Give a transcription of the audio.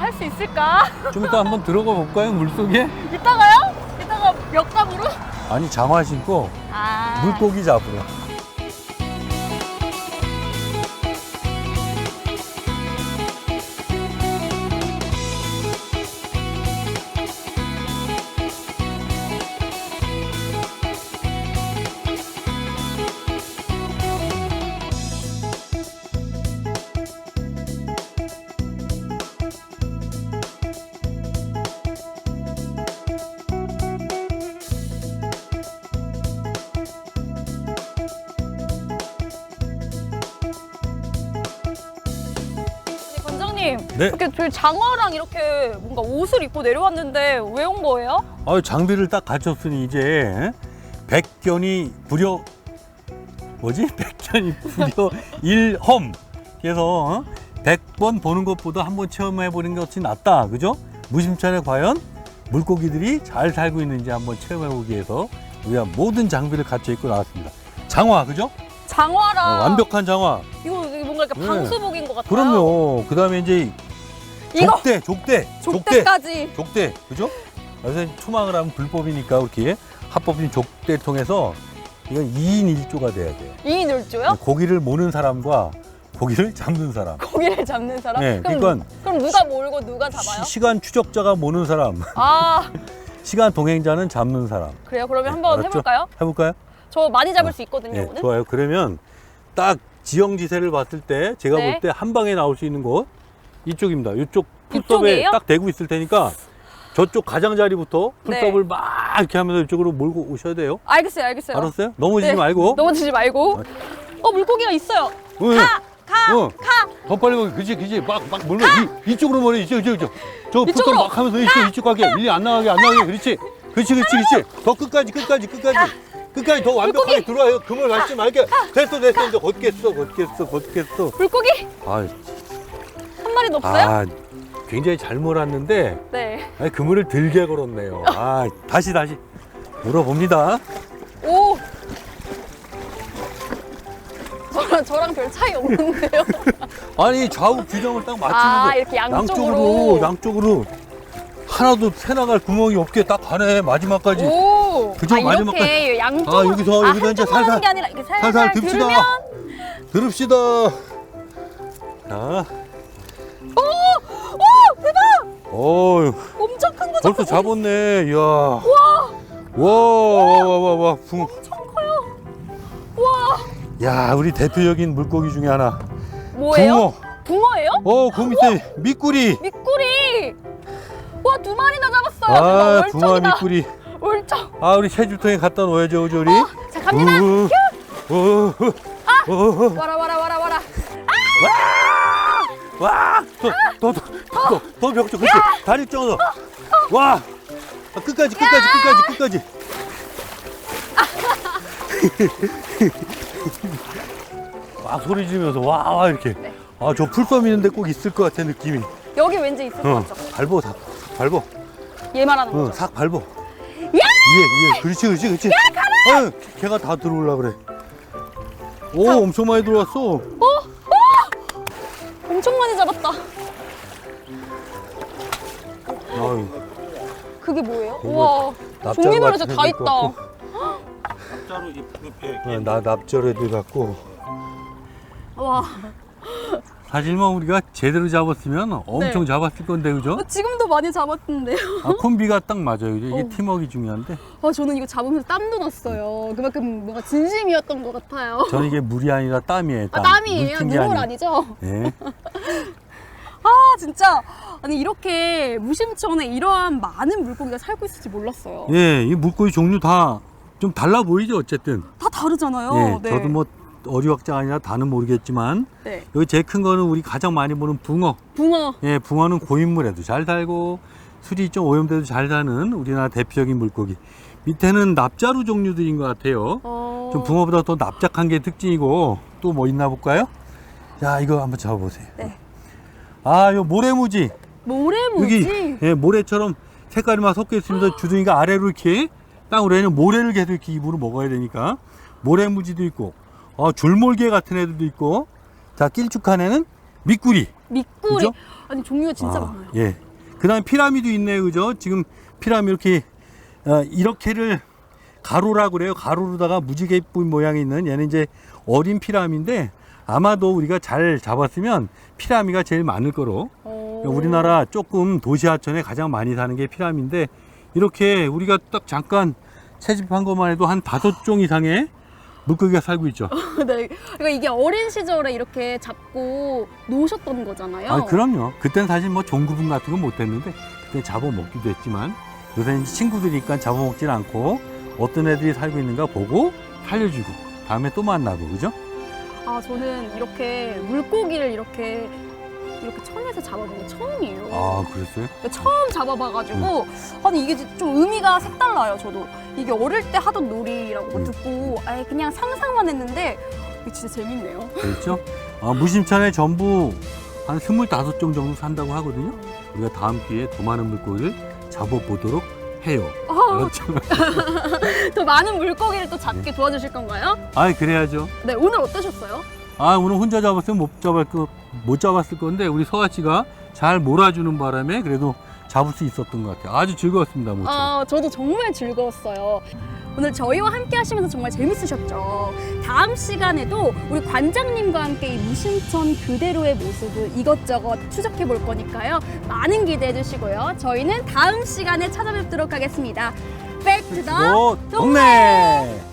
할 수 있을까? 좀 이따 한번 들어가 볼까요? 물속에? 이따가요? 이따가 역감으로? 아니 장화 신고 아. 물고기 잡으러. 관장님. 네. 이렇게 저희 장어랑 이렇게 뭔가 옷을 입고 내려왔는데 왜 온 거예요? 아 장비를 딱 갖췄으니 이제 백견이 부려 뭐지? 백견이 부려 일험. 그래서 어? 100번 보는 것보다 한 번 체험해 보는 것이 낫다. 그죠? 무심천에 과연 물고기들이 잘 살고 있는지 한번 체험해 보기 위해서 우리가 모든 장비를 갖춰 입고 나왔습니다. 장화, 그죠? 장화랑 어, 완벽한 장화. 이거 이렇게 네. 방수복인 것 같아요. 그럼요. 그 다음에 이제 이거 족대, 족대, 족대까지. 족대, 그죠? 그래서 투망을 하면 불법이니까 이렇게 합법인 족대를 통해서 이건 2인 1조가 돼야 돼요. 이인율조요 고기를 모는 사람과 고기를 잡는 사람. 고기를 잡는 사람? 네, 그럼, 그러니까 그럼 누가 몰고 누가 잡아요? 시, 간 추적자가 모는 사람, 아 시간 동행자는 잡는 사람. 그래요? 그러면 네, 한번 알았죠? 해볼까요? 해볼까요? 저 많이 잡을 수 있거든요 네, 오늘. 좋아요. 그러면 딱 지형지세를 봤을 때 제가 네. 볼때 한 방에 나올 수 있는 곳 이쪽입니다. 이쪽 풀섭에 이쪽이에요? 딱 대고 있을 테니까 저쪽 가장자리부터 네. 풀섭을 막 이렇게 하면서 이쪽으로 몰고 오셔야 돼요. 알겠어요, 알겠어요. 알았어요? 넘어지지 네, 말고. 넘어지지 말고. 어 물고기가 있어요. 응. 가, 가, 어. 가. 더 빨리 먹어. 그지, 그지. 막, 막 몰면 이, 이쪽으로 몰어. 이쪽, 이쪽, 이쪽. 저 풀섭 이쪽으로. 막 하면서 이쪽, 이쪽 가게. 일리 안 나가게, 안 나가게. 그렇지. 그렇지, 그렇지, 그렇지. 더 끝까지, 끝까지, 끝까지. 끝까지 더 완벽하게 들어와요. 그물 밟지 말게. 됐어, 됐어. 이제 걷겠어, 걷겠어, 걷겠어. 물고기 아, 한 마리도 없어요? 아, 굉장히 잘 몰았는데 네. 아니, 그물을 들게 걸었네요. 아, 다시 다시 물어봅니다. 오. 저랑 저랑 별 차이 없는데요. 아니 좌우 규정을 딱 맞추는 아 거. 이렇게 양쪽으로. 양쪽으로 양쪽으로 하나도 새 나갈 구멍이 없게 딱 가네 마지막까지. 오. 그죠? 아, 이렇게 마지막까지. 양쪽으로. 아, 여기서, 여기서 이제 한쪽만 하는 살살, 게 아니라 이렇게 살살, 살살 듭시다. 들으면 들읍시다. 자, 오 대박! 어유 엄청 큰거 벌써 잡았네. 이야. 와. 와, 와, 와, 와, 붕어. 엄청 커요. 와 야, 우리 대표적인 물고기 중에 하나. 뭐예요? 붕어. 붕어예요? 어, 그 밑에 미꾸리. 미꾸리. 와 두 마리나 잡았어요. 아, 대박, 붕어 월척이다. 미꾸리. 월척. 아, 우리 체주통에 갖다 놓아야죠, 우리? 자 갑니다. 우, 우, 우, 우, 와라 와라 와라 와라. 와! 더, 더, 더, 더, 더 벽죠, 그렇지. 다리 쪄서. 와! 아, 끝까지, 끝까지, 끝까지, 끝까지. 막 소리 지르면서 와, 와, 이렇게. 네. 아, 저 풀섬 있는데 꼭 있을 것 같아, 느낌이. 여기 왠지 있을 것 어, 같죠? 밟어, 삭, 밟어. 얘 말하는 어, 거죠? 삭 밟어. 야! 위에, 위에. 그렇지, 그렇지, 그렇지. 야, 가라! 아, 걔가 다 들어올라 그래. 오, 엄청 많이 들어왔어. 엄청 많이 잡았다. 아유, 그게 뭐예요? 우와. 납작 같은 진짜 다 있다. 어, 나 납절애들 같고. 와. 사실 뭐 우리가 제대로 잡았으면 엄청 네. 잡았을 건데 그죠? 어, 지금도 많이 잡았는데요. 아 콤비가 딱 맞아요. 이게 어. 팀워크 중요한데 아, 저는 이거 잡으면서 땀도 났어요. 그만큼 뭔가 진심이었던 것 같아요. 저는 이게 물이 아니라 땀이에요. 아, 땀. 땀이에요? 물픈 게 눈물 아니에요. 아니죠? 네. 아, 진짜. 아니, 이렇게 무심천에 이러한 많은 물고기가 살고 있을지 몰랐어요. 예, 이 물고기 종류 다 좀 달라 보이죠, 어쨌든. 다 다르잖아요. 예, 네. 저도 뭐 어리확장 아니라 다는 모르겠지만 네. 여기 제일 큰 거는 우리 가장 많이 보는 붕어. 붕어. 예, 붕어는 고인물에도 잘 살고 술이 좀 오염돼도 잘 사는 우리나라 대표적인 물고기. 밑에는 납자루 종류들인 것 같아요. 어... 좀 붕어보다 더 납작한 게 특징이고 또 뭐 있나 볼까요? 자 이거 한번 잡아보세요. 네. 아, 요 모래무지 모래무지. 여기 예, 모래처럼 색깔이 막 섞여 있으면서 주둥이가 아래로 이렇게 땅으로 해는 모래를 계속 이렇게 입으로 먹어야 되니까 모래무지도 있고 어, 줄몰개 같은 애들도 있고 자 길쭉한 애는 미꾸리 미꾸리. 그죠? 아니 종류가 진짜 아, 많아요. 예. 그다음 피라미드 있네요, 그죠? 지금 피라미드 이렇게 어, 이렇게를 가로라고 그래요. 가로로다가 무지개 예쁜 모양이 있는 얘는 이제 어린 피라미인데 아마도 우리가 잘 잡았으면 피라미가 제일 많을 거로. 어. 우리나라 조금 도시 하천에 가장 많이 사는 게 피라미인데 이렇게 우리가 딱 잠깐 채집한 것만 해도 한 다섯 종 이상의 물고기가 살고 있죠. 네. 그러니까 이게 어린 시절에 이렇게 잡고 놓으셨던 거잖아요. 아, 그럼요. 그땐 사실 뭐 종구분 같은 건 못 했는데 그때 잡아먹기도 했지만 요새는 친구들이니까 잡아먹질 않고 어떤 애들이 살고 있는가 보고 살려주고 다음에 또 만나고 그죠? 아 저는 이렇게 물고기를 이렇게 이렇게 천에서 잡아본 거 처음이에요. 아 그랬어요? 그러니까 처음 잡아봐가지고 아니 이게 좀 의미가 색달라요. 저도 이게 어릴 때 하던 놀이라고 음. 듣고 아예 그냥 상상만 했는데 이게 진짜 재밌네요. 그렇죠? 아, 무심천에 전부 한 스물다섯 종 정도 산다고 하거든요. 우리가 다음 기회에 더 많은 물고기를 잡아보도록 해요. 아, 알았죠? 더 많은 물고기를 또 잡게 도와주실 건가요? 아 그래야죠. 네 오늘 어떠셨어요? 아 오늘 혼자 잡았으면 못 잡을 거, 못 잡았을 건데 우리 서아 씨가 잘 몰아주는 바람에 그래도 잡을 수 있었던 것 같아요. 아주 즐거웠습니다, 모처럼. 아, 저도 정말 즐거웠어요. 오늘 저희와 함께 하시면서 정말 재밌으셨죠? 다음 시간에도 우리 관장님과 함께 이 무심천 그대로의 모습을 이것저것 추적해 볼 거니까요. 많은 기대해 주시고요. 저희는 다음 시간에 찾아뵙도록 하겠습니다. 백투더 또 동네.